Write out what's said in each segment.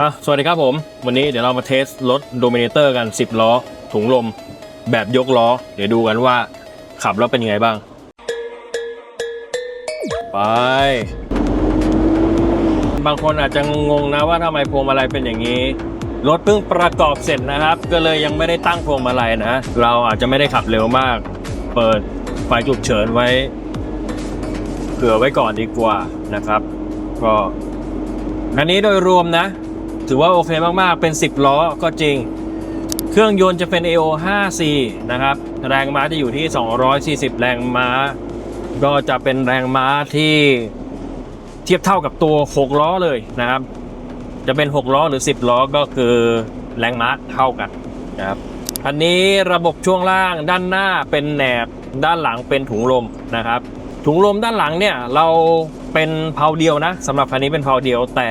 อะสวัสดีครับผม วันนี้เดี๋ยวเรามาเทสรถโดมิเนเตอร์กัน 10 ล้อ ถุงลม แบบยกล้อ เดี๋ยวดูกันว่าขับแล้วเป็นยังไงบ้าง ไป บางคนอาจจะงงนะว่าทำไมพวงมาลัยเป็นอย่างนี้ รถเพิ่งประกอบเสร็จนะครับ ก็เลยยังไม่ได้ตั้งพวงมาลัยนะ เราอาจจะไม่ได้ขับเร็วมาก เปิดไฟฉุกเฉินไว้เผื่อไว้ก่อนดีกว่านะครับ ก็อันนี้โดยรวมนะ ถือว่าโอเคมากๆ เป็น 10 ล้อก็จริง เครื่องยนต์จะเป็น AO 5C นะครับ แรงม้าจะอยู่ที่ 240 แรงม้า ก็จะเป็นแรงม้าที่เทียบเท่ากับตัว 6 ล้อเลยนะครับ จะเป็น 6 ล้อหรือ 10 ล้อก็คือแรงม้าเท่ากันนะครับอันนี้ระบบช่วงล่างด้านหน้าเป็นแหนบด้านหลังเป็นถุงลมนะครับ ถุงลมด้านหลังเนี่ยเราเป็นเพาเดียวนะสำหรับคันนี้เป็นเพาเดียวแต่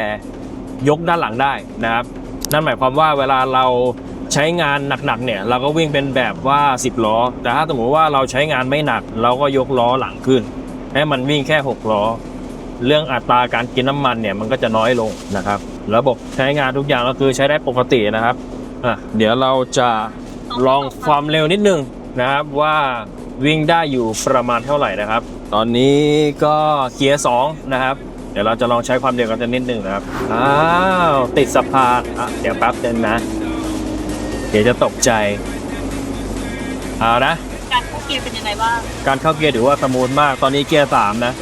ยกด้านหลังได้นะครับ นั่นหมายความว่าเวลาเราใช้งานหนักๆเนี่ยเราก็วิ่งเป็นแบบว่า 10 ล้อ แต่ถ้าสมมติว่าเราใช้งานไม่หนัก เราก็ยกล้อหลังขึ้น ให้มันวิ่งแค่ 6 ล้อ เรื่องอัตราการกินน้ำมันเนี่ยมันก็จะน้อยลงนะครับ ระบบใช้งานทุกอย่างก็คือใช้ได้ปกตินะครับอะเดี๋ยวเราจะลองความเร็วนิดนึงนะครับว่าวิ่งได้อยู่ประมาณเท่าไหร่นะครับ ตอนนี้ก็เกียร์2นะครับ เดี๋ยวเราจะลองใช้ความเร็วกันจะนิดนึงนะครับ อ้าว ติดสะพานอะเดี๋ยวแป๊บนึงนะ เดี๋ยวจะตกใจ เอานะ การเข้าเกียร์เป็นยังไงบ้าง การเข้าเกียร์ถือว่าสมูทมาก ตอนนี้เกียร์สามนะ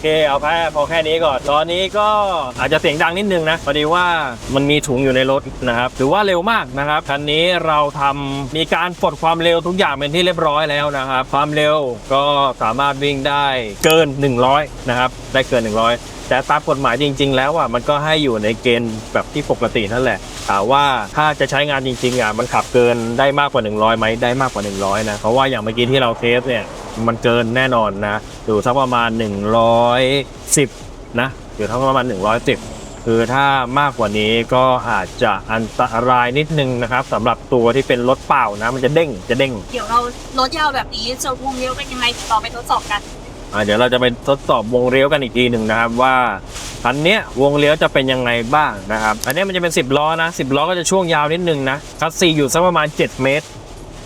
เคเอาแค่พอแค่นี้ก่อน ตอนนี้ก็อาจจะเสียงดังนิดนึงนะพอดีว่ามันมีถุงอยู่ในรถนะครับถือว่าเร็วมากนะครับคันนี้เราทำมีการปลดความเร็วทุกอย่างเป็นที่เรียบร้อยแล้วนะครับ ความเร็วก็สามารถวิ่งได้เกิน 100 นะครับ ได้เกิน 100แต่ตามกฎหมายจริง ๆ แล้วอะมันก็ให้อยู่ในเกณฑ์แบบที่ปกตินั่นแหละถามว่าถ้าจะใช้งานจริงๆอะมันขับเกินได้มากกว่า 100ไหมได้มากกว่า 100นะเพราะว่าอย่างเมื่อกี้ที่เราเทสเนี่ย มันเกินแน่นอนนะ อยู่สักประมาณ 110 นะ อยู่ทั้งประมาณ 110 คือถ้ามากกว่านี้ก็อาจจะอันตรายนิดนึงนะครับสำหรับตัวที่เป็นรถเปล่านะ มันจะเด้งจะเด้ง เดี๋ยวเรารถยาวแบบนี้จะวงเลี้ยวเป็นยังไงต่อไปทดสอบกันอ่าเดี๋ยวเราจะไปทดสอบวงเลี้ยวกันอีกทีหนึ่งนะครับว่าคันเนี้ยวงเลี้ยวจะเป็นยังไงบ้างนะครับ อันนี้มันจะเป็น 10 ล้อนะ 10 ล้อก็จะช่วงยาวนิดนึงนะคัสซีอยู่สักประมาณ 7 เมตร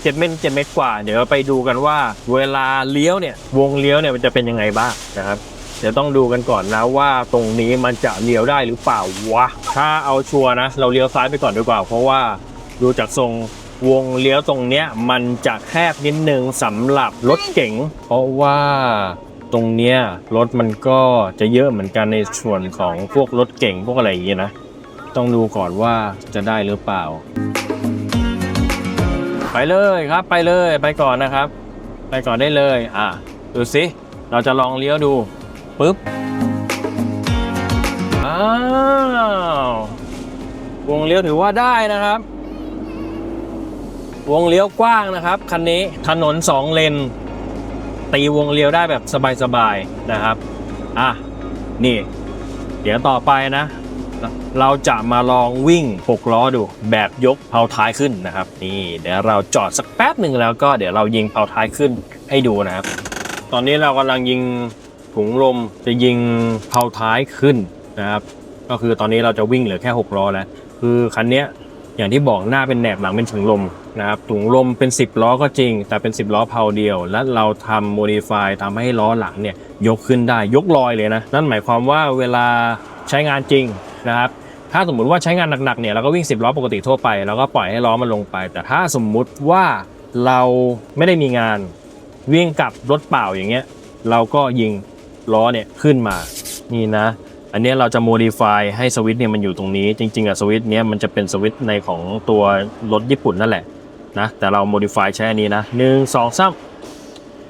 7เมตร7เมตรกว่า เดี๋ยวไปดูกันว่า เวลาเลี้ยวเนี่ยวงเลี้ยวเนี่ยมันจะเป็นยังไงบ้างนะครับเดี๋ยวต้องดูกันก่อนนะว่าตรงนี้มันจะเลี้ยวได้หรือเปล่าวะถ้าเอาชัวร์นะ เราเลี้ยวซ้ายไปก่อนดีกว่า เพราะว่าดูจากทรงวงเลี้ยวตรงเนี้ยมันจะแคบนิดนึงสำหรับรถเก๋งเพราะว่าตรงเนี้ยรถมันก็จะเยอะเหมือนกันในส่วนของพวกรถเก่งพวกอะไรอย่างเงี้ยนะ ต้องดูก่อนว่าจะได้หรือเปล่า ไปเลยครับไปเลยไปก่อนนะครับ ไปก่อนได้เลยอะดูสิเราจะลองเลี้ยวดูปุ๊บอ้าววงเลี้ยวถือว่าได้นะครับ วงเลี้ยวกว้างนะครับคันนี้ถนนสองเลน ตีวงเลี้ยวได้แบบสบายๆนะครับอะนี่ เดี๋ยวต่อไปนะ เราจะมาลองวิ่ง 6 ล้อดู แบบยกเผาท้ายขึ้นนะครับ นี่เดี๋ยวเราจอดสักแป๊บหนึ่งแล้วก็เดี๋ยวเรายิงเผาท้ายขึ้นให้ดูนะครับ ตอนนี้เรากำลังยิงถุงลมจะยิงเผาท้ายขึ้นนะครับ ก็คือตอนนี้เราจะวิ่งเหลือแค่ 6 ล้อแล้วคือคันเนี้ยอย่างที่บอกหน้าเป็นแหนบหลังเป็นถุงลมนะครับถุงลมเป็น 10 ล้อก็จริง แต่เป็น 10 ล้อเพาเดียว และเราทำโมดิฟายทำให้ล้อหลังเนี่ยยกขึ้นได้ยกลอยเลยนะ นั่นหมายความว่าเวลาใช้งานจริง นะครับถ้าสมมุติว่าใช้งานหนักๆเนี่ยเราก็วิ่ง 10 ล้อปกติทั่วไปแล้วก็ปล่อยให้ล้อมันลงไป แต่ถ้าสมมุติว่าเราไม่ได้มีงานวิ่งกับรถเปล่าอย่างเงี้ยเราก็ยิงล้อเนี่ยขึ้นมานี่นะ อันเนี้ยเราจะโมดิฟายให้สวิตช์เนี่ยมันอยู่ตรงนี้ จริงๆอะสวิตช์เนี้ยมันจะเป็นสวิตช์ในของตัวรถญี่ปุ่นนั่นแหละนะแต่เราโมดิฟายใช้อันนี้นะหนึ่งสองสาม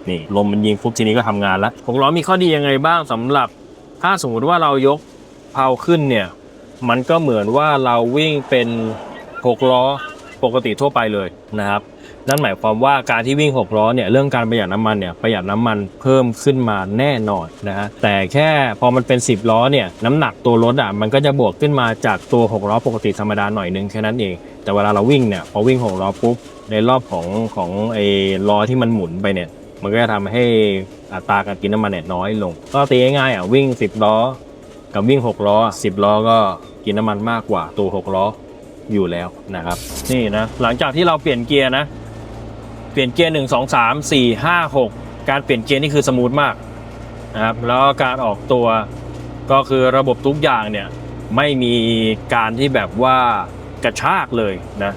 นี่ลมมันยิงปุ๊บทีนี้ก็ทำงานแล้วของล้อมีข้อดียังไงบ้างสำหรับ ถ้าสมมุติว่าเรายกเพาขึ้นเนี่ย มันก็เหมือนว่าเราวิ่งเป็น6ล้อปกติทั่วไปเลยนะครับ นั่นหมายความว่าการที่วิ่ง6ล้อเนี่ยเรื่องการประหยัดน้ำมันเนี่ยประหยัดน้ำมันเพิ่มขึ้นมาแน่นอนนะฮะแต่แค่พอมันเป็น 10 ล้อเนี่ยน้ำหนักตัวรถอะมันก็จะบวกขึ้นมาจากตัว6ล้อปกติธรรมดาหน่อยนึงแค่นั้นเอง แต่เวลาเราวิ่งเนี่ยพอวิ่ง6ล้อปุ๊บในรอบของของไอ้ล้อที่มันหมุนไปเนี่ยมันก็จะทำให้อัตราการกินน้ำมันเนี่ยน้อยลง ก็ตีง่ายๆอะวิ่ง 10 ล้อ กับวิ่ง 6 ล้อ 10 ล้อก็กินน้ำมันมากกว่าตัว 6 ล้ออยู่แล้วนะครับ นี่นะหลังจากที่เราเปลี่ยนเกียร์นะ เปลี่ยนเกียร์ 1 2 3 4 5 6 การเปลี่ยนเกียร์นี่คือสมูทมากนะครับแล้วการออกตัวก็คือระบบทุกอย่างเนี่ยไม่มีการที่แบบว่ากระชากเลยนะ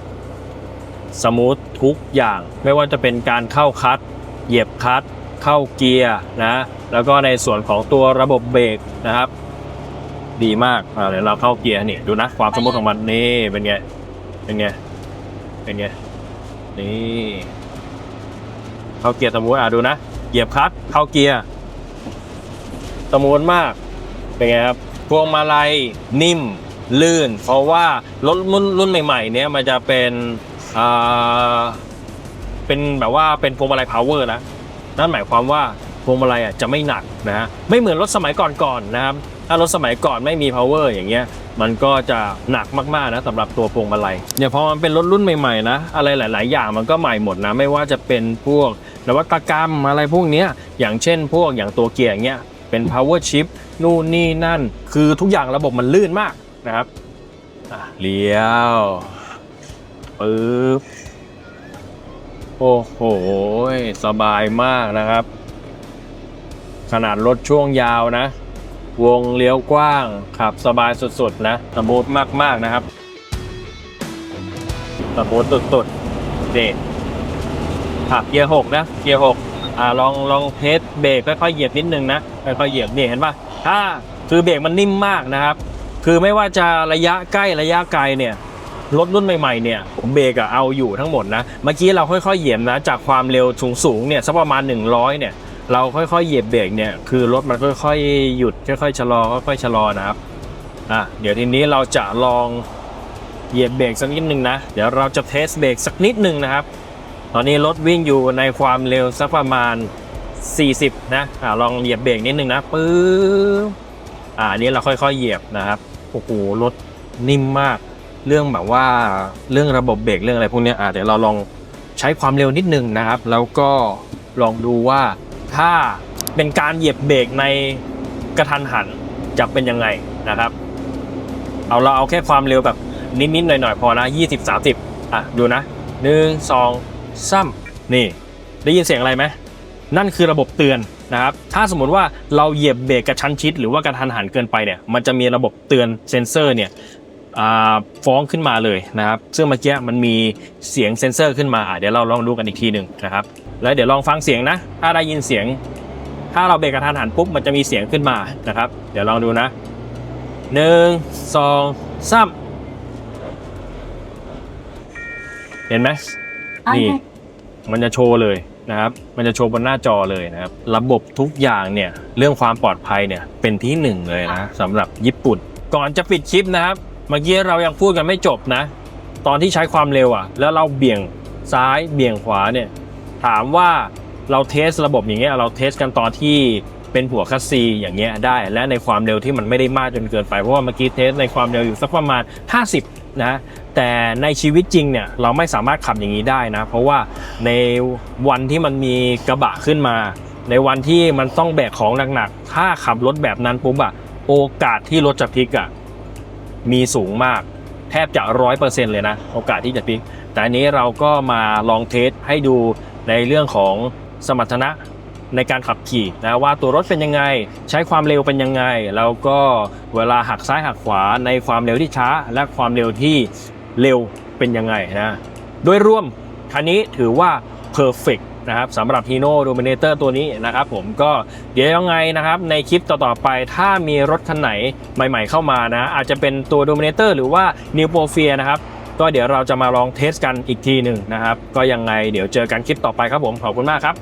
สมูททุกอย่างไม่ว่าจะเป็นการเข้าคัดเหยียบคัดเข้าเกียร์นะแล้วก็ในส่วนของตัวระบบเบรกนะครับ ดีมากอ่าเดี๋ยวเราเข้าเกียร์นี่ดูนะความสมูทของมันนี่เป็นไงเป็นไงเป็นไงนี่เข้าเกียร์สมูทอะดูนะเหยียบคลัตช์เข้าเกียร์สมูทมากเป็นไงครับพวงมาลัยนิ่มลื่น เพราะว่ารถรุ่นรุ่นใหม่ๆเนี้ยมันจะเป็นอ่าเป็นแบบว่าเป็นพวงมาลัยพาวเวอร์นะนั่นหมายความว่าพวงมาลัยอะจะไม่หนักนะฮะไม่เหมือนรถสมัยก่อนๆนะครับ ถ้ารถสมัยก่อนไม่มี power อย่างเงี้ยมันก็จะหนักมากๆนะสำหรับตัวพวงมาลัยเนี่ยพอมันเป็นรถรุ่นใหม่ๆนะอะไรหลาย ๆ อย่างมันก็ใหม่หมดนะไม่ว่าจะเป็นพวกนวัตกรรมอะไรพวกเนี้ยอย่างเช่น พวกอย่างตัวเกียร์อย่างเงี้ยเป็น power chip นู่นนี่นั่น คือทุกอย่างระบบมันลื่นมากนะครับเลี้ยวปึ๊บโอ้โห สบายมากนะครับ ขนาดรถช่วงยาวนะ วงเลี้ยวกว้าง ขับสบายสุดๆนะสมูทมากๆนะครับสมูทสุดๆเด็ดขับเกียร์หกนะ เกียร์หกอ่าลองลองเทสเบรกค่อยๆเหยียบนิดนึงนะค่อยๆเหยียบนี่เห็นปะถ้าคือเบรกมันนิ่มมากนะครับ คือไม่ว่าจะระยะใกล้ระยะไกลเนี่ยรถรุ่นใหม่ๆเนี่ยผมเบรกอะเอาอยู่ทั้งหมดนะ เมื่อกี้เราค่อยๆเหยียบนะ จากความเร็วสูงๆเนี่ยสักประมาณ 100เนี่ย เราค่อยๆเหยียบเบรกเนี่ยคือรถมันค่อยๆหยุดค่อยๆชะลอค่อยๆชะลอนะครับอะเดี๋ยวทีนี้เราจะลองเหยียบเบรกสักนิดหนึ่งนะ เดี๋ยวเราจะเทสเบรกสักนิดหนึ่งนะครับ ตอนนี้รถวิ่งอยู่ในความเร็วสักประมาณ 40 นะอะลองเหยียบเบรกนิดหนึ่งนะปึ๊บอ่านี้เราค่อยๆเหยียบนะครับโอ้โหรถนิ่มมาก เรื่องแบบว่าเรื่องระบบเบรกเรื่องอะไรพวกนี้อะเดี๋ยวเราลองใช้ความเร็วนิดหนึ่งนะครับ แล้วก็ลองดูว่า ถ้าเป็นการเหยียบเบรกในกระทันหันจะเป็นยังไงนะครับ เอาเราเอาแค่ความเร็วแบบนิดๆหน่อยๆพอนะ 20 30 อะ ดูนะหนึ่งสองสามนี่ ได้ยินเสียงอะไรไหมนั่นคือระบบเตือนนะครับ ถ้าสมมติว่าเราเหยียบเบรกกระชั้นชิด หรือว่ากระทันหันเกินไปเนี่ย มันจะมีระบบเตือนเซ็นเซอร์เนี่ยฟ้องขึ้นมาเลยนะครับ ซึ่งเมื่อกี้มันมีเสียงเซ็นเซอร์ขึ้นมาเดี๋ยวเราลองดูกันอีกทีหนึ่งนะครับ แล้วเดี๋ยวลองฟังเสียงนะ ถ้าได้ยินเสียง ถ้าเราเบรกกระทันหันปุ๊บมันจะมีเสียงขึ้นมานะครับ เดี๋ยวลองดูนะหนึ่งสองสามเห็นไหมนี่มันจะโชว์เลยนะครับ มันจะโชว์บนหน้าจอเลยนะครับ ระบบทุกอย่างเนี่ยเรื่องความปลอดภัยเนี่ยเป็นที่หนึ่งเลยนะสำหรับญี่ปุ่น ก่อนจะปิดคลิปนะครับ เมื่อกี้เรายังพูดกันไม่จบนะ ตอนที่ใช้ความเร็วอะ แล้วเราเบี่ยงซ้ายเบี่ยงขวาเนี่ย ถามว่าเราเทสระบบอย่างเงี้ยเราเทสกันตอนที่เป็นหัวคัสซีอย่างเงี้ยได้ และในความเร็วที่มันไม่ได้มากจนเกินไป เพราะว่าเมื่อกี้เทสในความเร็วอยู่สักประมาณ 50 นะแต่ในชีวิตจริงเนี่ยเราไม่สามารถขับอย่างนี้ได้นะ เพราะว่าในวันที่มันมีกระบะขึ้นมา ในวันที่มันต้องแบกของหนักๆถ้าขับรถแบบนั้นปุ๊บอะโอกาสที่รถจะพลิกอะมีสูงมาก แทบจะร้อยเปอร์เซ็นต์เลยนะ โอกาสที่จะพลิก แต่อันนี้เราก็มาลองเทสให้ดู ในเรื่องของสมรรถนะในการขับขี่นะว่าตัวรถเป็นยังไง ใช้ความเร็วเป็นยังไง แล้วก็เวลาหักซ้ายหักขวาในความเร็วที่ช้า และความเร็วที่เร็วเป็นยังไงนะโดยรวมคันนี้ถือว่า perfect นะครับสำหรับ Hino Dominator ตัวนี้นะครับผมก็เดี๋ยวยังไงนะครับในคลิปต่อๆไปถ้ามีรถคันไหนใหม่ๆเข้ามานะอาจจะเป็นตัว Dominator หรือว่า New p o f i a นะครับ ก็เดี๋ยวเราจะมาลองเทสกันอีกทีหนึ่งนะครับ ก็ยังไงเดี๋ยวเจอกันคลิปต่อไปครับผมขอบคุณมากครับ